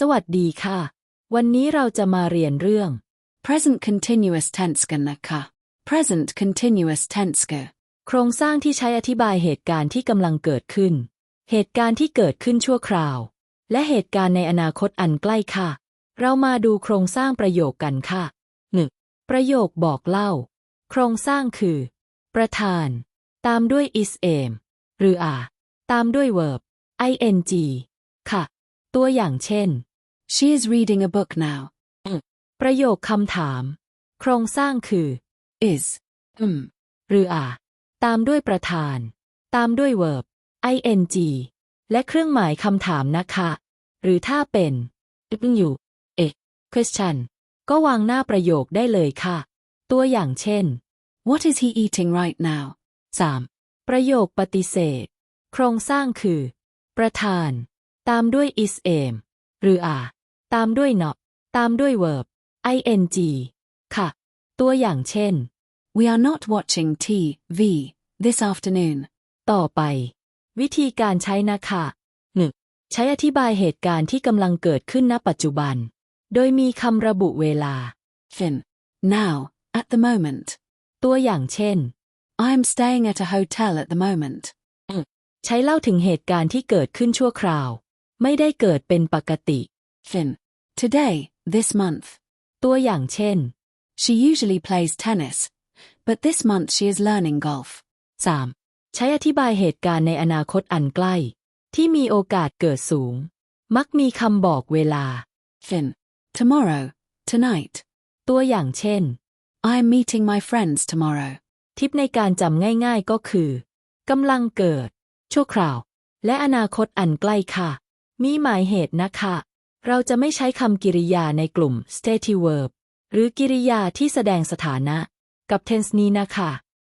สวัสดีค่ะ วันนี้เราจะมาเรียนเรื่อง present continuous tense กันนะคะ present continuous tense กโครงสร้างที่ใช้อธิบายเหตุการณ์ที่กำลังเกิดขึ้น เหตุการณ์ที่เกิดขึ้นชั่วคราว และเหตุการณ์ในอนาคตอันใกล้ค่ะ เรามาดูโครงสร้างประโยคกันค่ะหนึ่งประโยคบอกเล่า โครงสร้างคือ ประธาน ตามด้วย is am หรือ are ตามด้วย verb ing ค่ะ ตัวอย่างเช่น she is reading a book now ประโยคคำถาม โครงสร้างคือ is um หรือ are ตามด้วยประธาน ตามด้วย verb ing และเครื่องหมายคำถามนะคะ หรือถ้าเป็นอยู่เอ question ก็วางหน้าประโยคได้เลยค่ะ ตัวอย่างเช่น what is he eating right now 3. ประโยคปฏิเสธ โครงสร้างคือ ประธาน ตามด้วย is am หรือ are ตามด้วย not ตามด้วย verb ing ค่ะ ตัวอย่างเช่น we are not watching TV this afternoon ต่อไป วิธีการใช้นะคะหนึ่งใช้อธิบายเหตุการณ์ที่กำลังเกิดขึ้นณปัจจุบัน โดยมีคำระบุเวลา fin now at the moment ตัวอย่างเช่น I am staying at a hotel at the moment ใช้เล่าถึงเหตุการณ์ที่เกิดขึ้นชั่วคราว ไม่ได้เกิดเป็นปกติ fin today this month ตัวอย่างเช่น she usually plays tennis but this month she is learning golf 3. ใช้อธิบายเหตุการณ์ในอนาคตอันใกล้ ที่มีโอกาสเกิดสูง มักมีคำบอกเวลา fin tomorrow tonight ตัวอย่างเช่น I am meeting my friends tomorrow ทิปในการจำง่ายๆก็คือกำลังเกิด ชั่วคราว และอนาคตอันใกล้ค่ะ มีหมายเหตุนะคะ เราจะไม่ใช้คำกริยาในกลุ่ม stative verb หรือกิริยาที่แสดงสถานะ กับ tense นี้นะคะ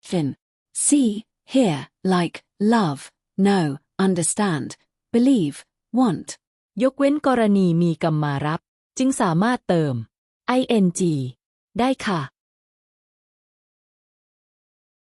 fin see hear like love know understand believe want ยกเว้นกรณีมีกรรมารับ จึงสามารถเติม ing ได้ค่ะ